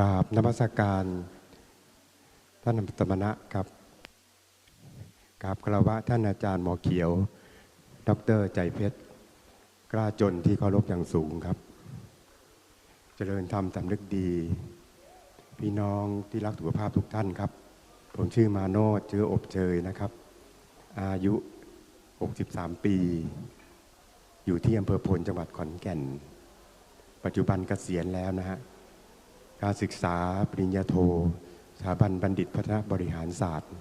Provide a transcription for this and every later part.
ราบนมัสการท่านธรรมณะครับกราบคารวะท่านอาจารย์หมอเขียว ดรใจเพชร กล้าจนที่เคารพอย่างสูงครับ เจริญธรรมสำนึกดี พี่น้องที่รักสุขภาพทุกท่านครับ ผมชื่อมาโนดเชื้ออบเชยนะครับ อายุ 63 ปี อยู่ที่อำเภอพลจังหวัดขอนแก่น ปัจจุบันเกษียณแล้วนะฮะ การศึกษาปริญญาโท สถาบันบัณฑิตพัฒนบริหารศาสตร์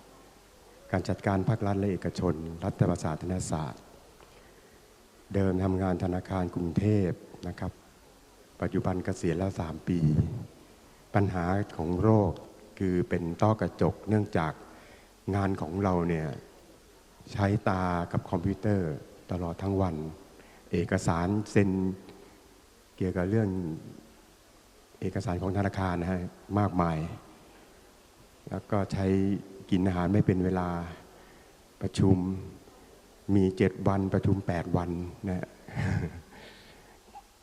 การจัดการภาครัฐและเอกชน รัฐประศาสนศาสตร์ เดิมทำงานธนาคารกรุงเทพนะครับ ปัจจุบันเกษียณแล้ว 3 ปี ปัญหาของโรคคือเป็นต้อกระจกเนื่องจากงานของเราเนี่ยใช้ตากับคอมพิวเตอร์ตลอดทั้งวัน เอกสารเซ็นเกี่ยวกับเรื่อง เอกสารของธนาคารนะฮะมากมาย แล้วก็ใช้กินอาหารไม่เป็นเวลาประชุมมีเจ็ดวันประชุมแปดวันนะ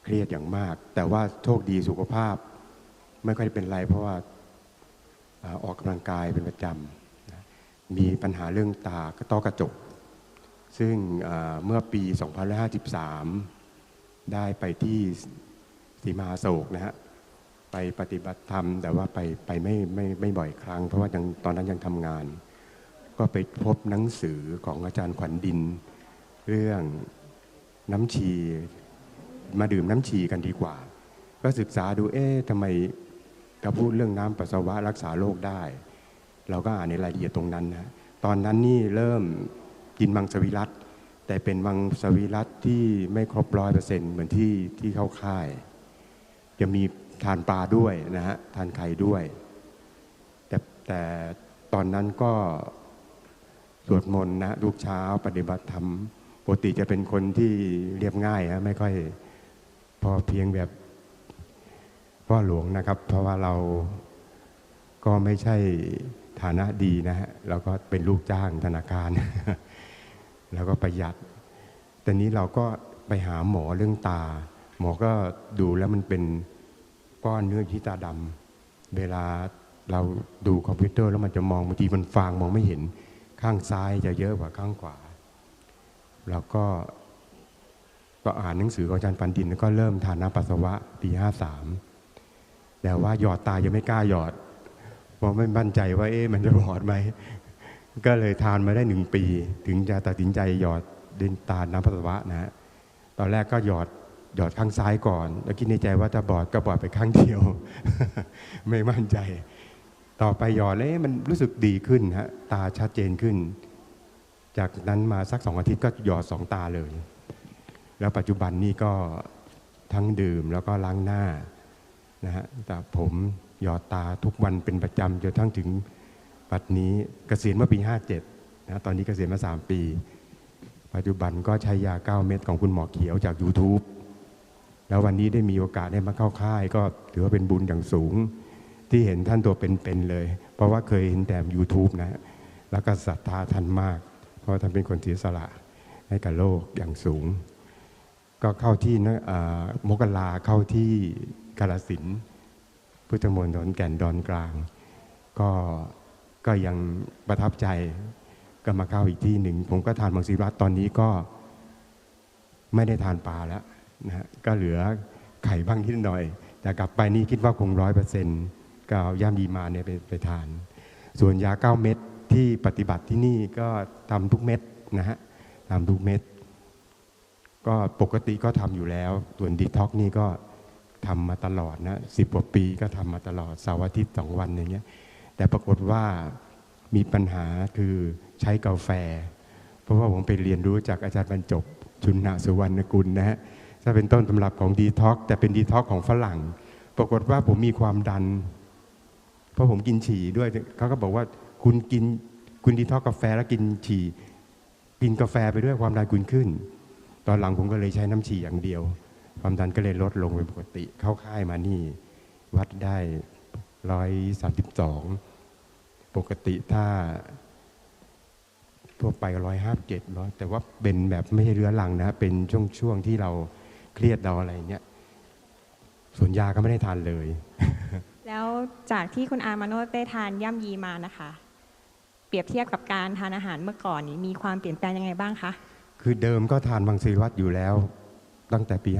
เครียดอย่างมาก แต่ว่าโชคดีสุขภาพ ไม่ค่อยเป็นไรเพราะว่าออกกำลังกายเป็นประจำมีปัญหาเรื่องตากระต้อกระจก ซึ่งเมื่อปี 2553 ได้ไปที่สีมาโศกนะฮะ ไปปฏิบัติธรรม แต่ว่าไปไปไม่ไม่ไม่บ่อยครั้ง เพราะว่ายังตอนนั้นยังทำงาน ก็ไปพบหนังสือของอาจารย์ขวัญดิน เรื่องน้ำชี มาดื่มน้ำชีกันดีกว่า ก็ศึกษาดูเอ๊ะทำไมเขาพูดเรื่องน้ำปัสสาวะรักษาโรคได้ เราก็อ่านในรายละเอียดตรงนั้นนะตอนนั้นนี่เริ่มกินมังสวิรัตแต่เป็นมังสวิรัตที่ไม่ครบร้อยเปอร์เซ็นต์เหมือนที่ที่เข้าค่าย จะมี ทานปลาด้วยนะฮะทานไข่ด้วย แต่แต่ตอนนั้นก็สวดมนต์นะทุกเช้าปฏิบัติธรรมปกติจะเป็นคนที่เรียบง่ายฮะไม่ค่อยพอเพียงแบบพ่อหลวงนะครับ เพราะว่าเราก็ไม่ใช่ฐานะดีนะฮะเราก็เป็นลูกจ้างธนาคาร แล้วก็ประหยัด แต่นี้เราก็ไปหาหมอเรื่องตา หมอก็ดูแล้วมันเป็น ก้อนเนื้อที่ตาดำเวลาเราดูคอมพิวเตอร์แล้วมันจะมองบางทีมันฟางมองไม่เห็นข้างซ้ายจะเยอะกว่าข้างขวา แล้วก็ก็อ่านหนังสือของอาจารย์ปันดินแล้วก็เริ่มทานน้ำปัสสาวะปีห้าสามแต่ว่าหยอดตายังไม่กล้าหยอด เพราะไม่มั่นใจว่าเอ๊ะมันจะบอดไหม ก็เลยทานมาได้หนึ่งปี ถึงจะตัดสินใจหยอดดินตาน้ำปัสสาวะนะฮะตอนแรกก็หยอด หยอดข้างซ้ายก่อนแล้วคิดในใจว่าถ้าบอดก็บอดไปข้างเดียว ไม่มั่นใจ ต่อไปหยอดแล้วมันรู้สึกดีขึ้นฮะตาชัดเจนขึ้น จากนั้นมาสักสองอาทิตย์ก็หยอดสองตาเลย แล้วปัจจุบันนี้ก็ทั้งดื่มแล้วก็ล้างหน้านะฮะแต่ผมหยอดตาทุกวันเป็นประจำจนทั้งถึงปัจจุบันนี้เกษียณเมื่อปี 57นะตอนนี้เกษียณมา 3 ปี ปัจจุบันก็ใช้ยา 9 เม็ดของคุณหมอเขียวจาก YouTube แล้ววันนี้ได้มีโอกาสได้มาเข้าค่าย ก็ถือว่าเป็นบุญอย่างสูง ที่เห็นท่านตัวเป็นๆเลย เพราะว่าเคยเห็นแต่ YouTube นะ แล้วก็ศรัทธาท่านมาก เพราะท่านเป็นคนเสียสละให้กับโลกอย่างสูง ก็เข้าที่นะอ่ามกราเข้าที่กาลสินพุทธมณฑลแก่นดอนกลาง ก็ก็ยังประทับใจก็มาเข้าอีกที่หนึ่ง ผมก็ทานมังสวิรัตตอนนี้ก็ไม่ได้ทานปลาแล้ว นะฮะก็เหลือไข่บ้างนิดหน่อย แต่กลับไปนี่คิดว่าคงร้อยเปอร์เซ็นต์ก็เอาย่ามดีมาเนี่ยไปไปทาน ส่วนยาเก้าเม็ดที่ปฏิบัติที่นี่ก็ทำทุกเม็ดนะฮะทำทุกเม็ดก็ปกติก็ทำอยู่แล้ว ส่วนดีท็อกนี่ก็ทำมาตลอดนะสิบกว่าปีก็ทำมาตลอดเสาร์อาทิตย์สองวันอย่างเงี้ยแต่ปรากฏว่ามีปัญหาคือใช้กาแฟ เพราะว่าผมไปเรียนรู้จากอาจารย์บรรจบชุนนาสุวรรณกุลนะฮะ ถ้าเป็นต้นตำรับของดีท็อกแต่เป็นดีท็อกของฝรั่ง ปรากฏว่าผมมีความดัน เพราะผมกินฉี่ด้วยเขาก็บอกว่าคุณกินคุณดีท็อกกาแฟแล้วกินฉี่กินกาแฟไปด้วยความดันคุณขึ้น ตอนหลังผมก็เลยใช้น้ำฉี่อย่างเดียว ความดันก็เลยลดลงเป็นปกติ เข้าค่ายมานี่ วัดได้ร้อยสามสิบสองปกติถ้าทั่วไปร้อยห้าเจ็ดร้อยแต่ว่าเป็นแบบไม่ใช่เรื้อรังนะ เป็นช่วงช่วงที่เรา เครียดเราอะไรเนี้ยส่วนยาก็ไม่ได้ทานเลย แล้วจากที่คุณอามาโนดได้ทานย่ำยีมานะคะ เปรียบเทียบกับการทานอาหารเมื่อก่อนนี้มีความเปลี่ยนแปลงยังไงบ้างคะคือเดิมก็ทานบางซีวัตอยู่แล้ว ตั้งแต่ปี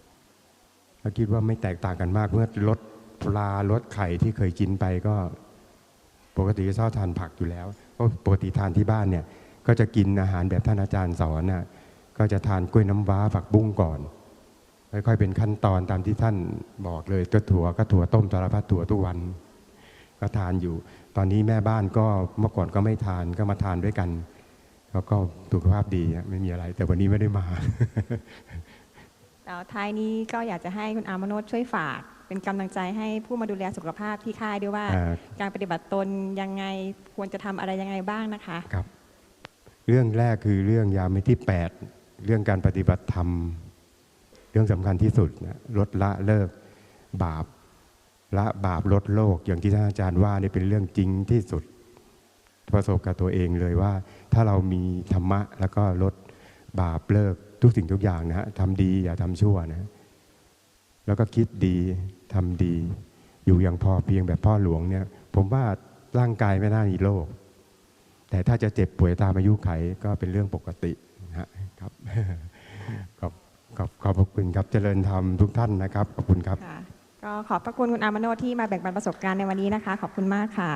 53ก็คิดว่าไม่แตกต่างกันมากเมื่อลดปลาลดไข่ที่เคยกินไปก็ปกติก็ชอบทานผักอยู่แล้วเพราะปกติทานที่บ้านเนี่ยก็จะกินอาหารแบบท่านอาจารย์สอนน่ะ ก็จะทานกล้วยน้ำว้าผักบุ้งก่อน ค่อยๆเป็นขั้นตอนตามที่ท่านบอกเลยก็ถั่วก็ถั่วต้มสารพัดถั่วทุกวัน ก็ทานอยู่ ตอนนี้แม่บ้านก็เมื่อก่อนก็ไม่ทานก็มาทานด้วยกัน แล้วก็สุขภาพดีอะไม่มีอะไร แต่วันนี้ไม่ได้มาแล้วท้ายนี้ก็อยากจะให้คุณอามาโนดช่วยฝาก เป็นกำลังใจให้ผู้มาดูแลสุขภาพที่ค่ายด้วยว่าอ่าการปฏิบัติตนยังไงควรจะทำอะไรยังไงบ้างนะคะครับ เรื่องแรกคือเรื่องยามที่ 8 เรื่องการปฏิบัติธรรม เรื่องสำคัญที่สุดนะลดละเลิกบาปละบาปลดโลก อย่างที่ท่านอาจารย์ว่านี่เป็นเรื่องจริงที่สุด ประสบกับตัวเองเลยว่า ถ้าเรามีธรรมะแล้วก็ลดบาปเลิกทุกสิ่งทุกอย่างนะฮะทำดีอย่าทำชั่วนะ แล้วก็คิดดีทำดี อยู่อย่างพอเพียงแบบพ่อหลวงเนี่ย ผมว่าร่างกายไม่น่ามีโรคแต่ถ้าจะเจ็บป่วยตามอายุไขก็เป็นเรื่องปกตินะฮะ ขอบขอบขอบพระคุณครับเจริญธรรมทุกท่านนะครับ ขอบคุณครับ ก็ขอบพระคุณคุณอามาโนที่มาแบ่งปันประสบการณ์ในวันนี้นะคะ ขอบคุณมากค่ะ